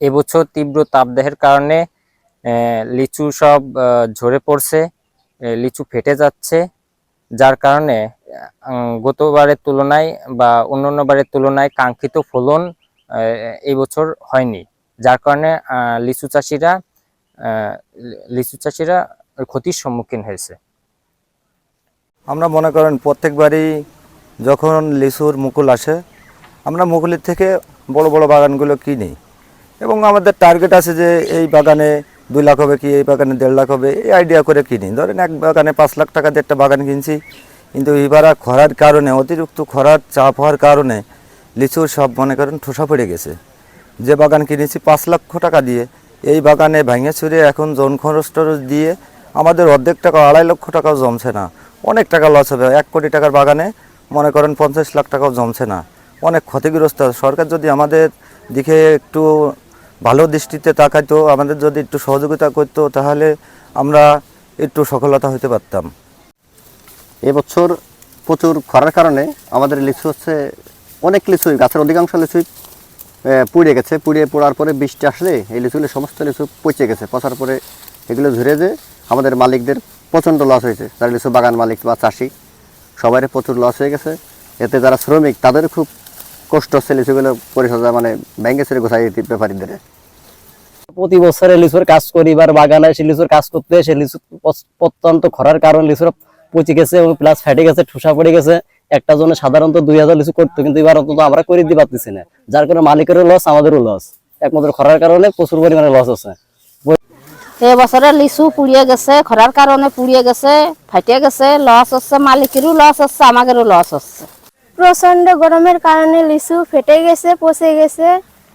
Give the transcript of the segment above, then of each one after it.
এবছর তীব্র তাপদাহের কারণে লিচু সব ঝরে পড়ছে লিচু ফেটে যাচ্ছে, যার কারণে গতবারের তুলনায় বা অন্যান্য বারের তুলনায় কাঙ্ক্ষিত ফলন এই বছর হয়নি। যার কারণে লিচু চাষিরা লিচু চাষিরা ক্ষতির সম্মুখীন হয়েছে। আমরা মনে করেন প্রত্যেকবারই যখন লিচুর মুকুল আসে, আমরা মুকুলের থেকে বড় বড় বাগানগুলো কিনি। এবং আমাদের টার্গেট আছে যে এই বাগানে দুই লাখ হবে কি, এই বাগানে দেড় লাখ হবে, এই আইডিয়া করে কিনি। ধরেন এক বাগানে পাঁচ লাখ টাকা দিয়ে একটা বাগান কিনছি, কিন্তু এবারা খরার কারণে, অতিরিক্ত খরার চাপ হওয়ার কারণে লিচু সব মনে করেন ঠোসা পড়ে গেছে। যে বাগান কিনেছি পাঁচ লক্ষ টাকা দিয়ে, এই বাগানে ভেঙে চুরে এখন জন খরচ টরচ দিয়ে আমাদের অর্ধেক টাকা, আড়াই লক্ষ টাকাও জমছে না। অনেক টাকা লস হবে, এক কোটি টাকার বাগানে মনে করেন পঞ্চাশ লাখ টাকাও জমছে না। অনেক ক্ষতিগ্রস্ত। সরকার যদি আমাদের দিকে একটু ভালো দৃষ্টিতে তাকাইতো, আমাদের যদি একটু সহযোগিতা করতো, তাহলে আমরা একটু সফলতা হতে পারতাম। এবছর প্রচুর খরার কারণে আমাদের লিচু হচ্ছে, অনেক লিচুই, গাছের অধিকাংশ লিচুই পুড়ে গেছে। পুড়িয়ে পড়ার পরে বৃষ্টি আসলে এই লিচুগুলো সমস্ত লিচু পচে গেছে। পচার পরে এগুলো ঝরে যে আমাদের মালিকদের প্রচণ্ড লস হয়েছে। যারা লিচু বাগান মালিক বা চাষি সবারই প্রচুর লস হয়ে গেছে। এতে যারা শ্রমিক, তাদের খুব কষ্ট হচ্ছে লিচুগুলো পরিচর্যা মানে ব্যাঙ্গে ছেড়ে গোছাই দিতে ব্যাপারীদের। প্রতি বছরে লিচুর কাজ করি এবার বাগানে এসে লিচুর কাজ করতে এসে লিচু অত্যন্ত খরার কারণ লিচুর পচে গেছে এবং প্লাস ফেটে গেছে ঠুসা পড়ে গেছে। একটা জনে সাধারণত দুই হাজার লিচু করতো কিন্তু এবার অন্তত আমরা করে দিতে পারতেছি না। যার কারণে মালিকেরও লস আমাদেরও লস একমাত্র খরার কারণে প্রচুর পরিমাণে লস আছে এবছরে লিচু পুড়িয়ে গেছে খরার কারণে পুড়িয়ে গেছে ফাটে গেছে লস হচ্ছে মালিকেরও লস হচ্ছে আমাদেরও লস হচ্ছে। প্রচণ্ড গরমের কারণে লিচু ফেটে গেছে পচে গেছে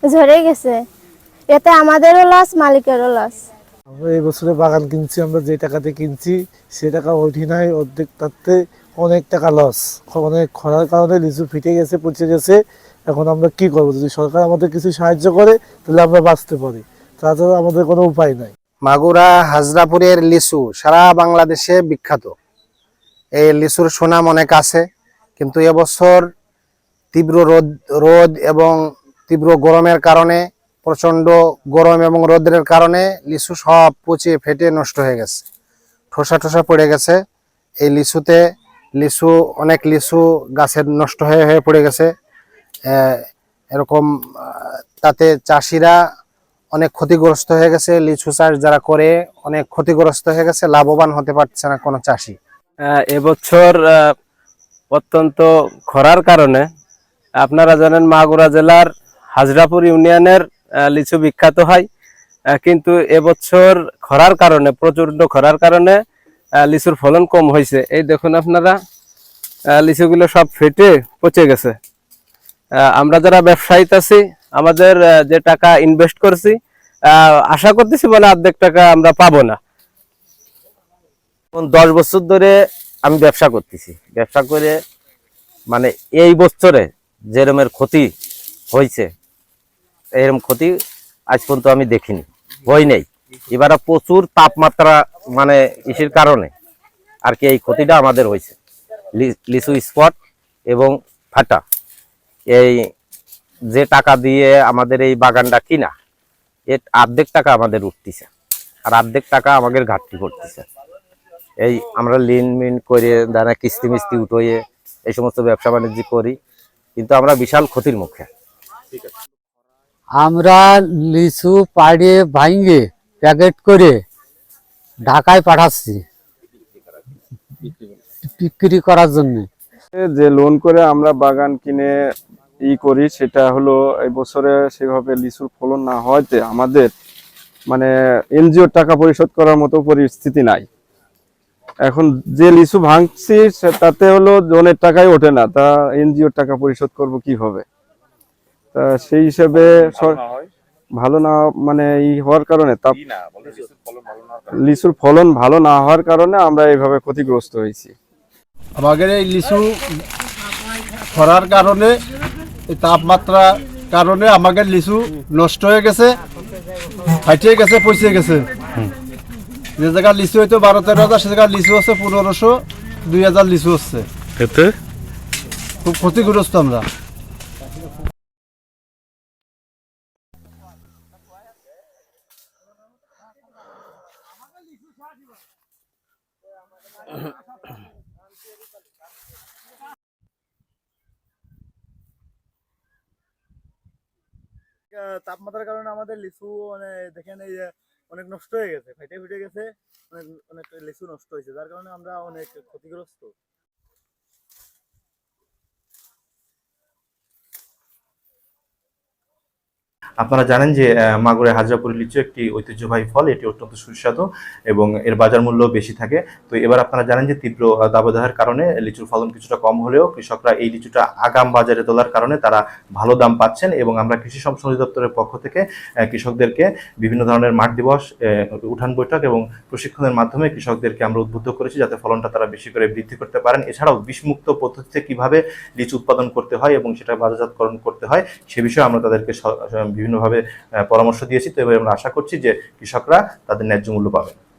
ঝরে গেছে। এতে আমাদেরও লস মালিকেরও লস আমরা এই বছরে বাগান কিনছি আমরা যে টাকাতে কিনছি সে টাকা ওঠি নাই অর্ধেক তাতে অনেক টাকা লস অনেক খরার কারণে লিচু ফিটে গেছে পচে গেছে। এখন আমরা কি করব? যদি সরকার আমাদের কিছু সাহায্য করে তাহলে আমরা বাঁচতে পারি। তাছাড়া আমাদের কোনো উপায় নাই। মাগুরা হাজরাপুরের লিচু সারা বাংলাদেশে বিখ্যাত। এই লিচুর সুনাম অনেক আছে। কিন্তু এবছর তীব্র রোদ রোদ এবং তীব্র গরমের কারণে প্রচণ্ড গরম এবং রোদের কারণে লিচু সব পচে ফেটে নষ্ট হয়ে গেছে। ঠোসা ঠোসা পড়ে গেছে। এই লিচুতে লিচু, অনেক লিচু গাছের নষ্ট হয়ে হয়ে পড়ে গেছে। এরকম, তাতে চাষিরা অনেক ক্ষতিগ্রস্ত হয়ে গেছে। লিচু চাষ যারা করে অনেক ক্ষতিগ্রস্ত হয়ে গেছে। লাভবান হতে পারছে না কোনো চাষি। এবছর অত্যন্ত খরার কারণে আপনারা জানেন মাগুরা জেলার হাজরাপুর ইউনিয়নের লিচু বিখ্যাত হয়। কিন্তু এবছর খরার কারণে প্রচণ্ড খরার কারণে লিচুর ফলন কম হয়েছে। এই দেখুন আপনারা লিচুগুলো সব ফেটে পচে গেছে। আমরা যারা ব্যবসায়িত আছি, আমাদের যে টাকা ইনভেস্ট করছি আশা করতেছি বলে অর্ধেক টাকা আমরা পাবো না। দশ বছর ধরে আমি ব্যবসা করতেছি। ব্যবসা করে মানে এই বছরে যেরমের ক্ষতি হয়েছে এরম ক্ষতি আজ পর্যন্ত আমি দেখিনি হয় নেই। এবারে প্রচুর তাপমাত্রা মানে ইসের কারণে আর কি এই ক্ষতিটা আমাদের হয়েছে লিচু স্পট এবং ফাটা এই যে টাকা দিয়ে আমাদের এই বাগানটা কিনা, এর অর্ধেক টাকা আমাদের উঠতেছে, আর অর্ধেক টাকা আমাদের ঘাটতি পড়তেছে। এই আমরা লিন মিন করে দানা কিস্তি মিস্তি উঠোয়ে এই সমস্ত ব্যবসা বাণিজ্য করি কিন্তু আমরা বিশাল ক্ষতির মুখে। আমরা লিচু পাড়িয়ে ভাঙে প্যাকেট করে ঢাকায় পাঠাচ্ছি বিক্রি করার জন্য। যে লোন করে আমরা বাগান কিনে ই করি সেটা হলো এই বছরে সেভাবে লিচুর ফলন না হওয়াতে আমাদের মানে এনজিওর টাকা পরিশোধ করার মতো পরিস্থিতি নাই। এখন যে লিচু ভাঙছি তাতে হলো জনের টাকাই ওঠে না। তা এনজিওর টাকা পরিশোধ করব কীভাবে? তা সেই হিসাবে ভালো না মানে ই হওয়ার কারণে তাপ লিচুর ফলন ভালো না হওয়ার কারণে। আমরা এইভাবে ক্ষতিগ্রস্ত হয়েছি। আমাদের এই লিচু খরার কারণে এই তাপমাত্রা কারণে আমাদের লিচু নষ্ট হয়ে গেছে ফাটিয়ে গেছে পচে গেছে। যে জায়গায় লিচু হইতো বারো তেরো হাজার সে জায়গায় লিচু হচ্ছে পনেরোশো দুই হাজার লিচু হচ্ছে। এতে? খুব ক্ষতিগ্রস্ত আমরা। তাপমাত্রার কারণে আমাদের লিচু মানে দেখেন এই অনেক নষ্ট হয়ে গেছে ফেটে ফেটে গেছে, অনেক অনেক লিচু নষ্ট হয়েছে, যার কারণে আমরা অনেক ক্ষতিগ্রস্ত। আপনারা জানেন যে মাগুরে হাজরাপুরি লিচু একটি ঐতিহ্যবাহী ফল, এটি অত্যন্ত সুস্বাদু এবং এর বাজার মূল্য বেশি থাকে। তো এবার আপনারা জানেন যে, তীব্র দাবদাহের কারণে লিচুর ফলন কিছুটা কম হলেও কৃষকরা এই লিচুটা আগাম বাজারে তোলার কারণে তারা ভালো দাম পাচ্ছেন এবং আমরা কৃষি সম্প্রসারণ অধিদপ্তরের পক্ষ থেকে কৃষকদেরকে বিভিন্ন ধরনের মাঠ দিবস উঠান বৈঠক এবং প্রশিক্ষণের মাধ্যমে কৃষকদেরকে আমরা উদ্বুদ্ধ করেছি যাতে ফলনটা তারা বেশি করে বৃদ্ধি করতে পারেন। এছাড়াও বিষমুক্ত পদ্ধতিতে কীভাবে লিচু উৎপাদন করতে হয় এবং সেটা বাজারজাতকরণ করতে হয়, সে বিষয়ে আমরা তাদেরকে বিভিন্নভাবে পরামর্শ দিয়েছি। তো এবার আমরা আশা করছি যে কৃষকরা তাদের ন্যায্য মূল্য পাবেন।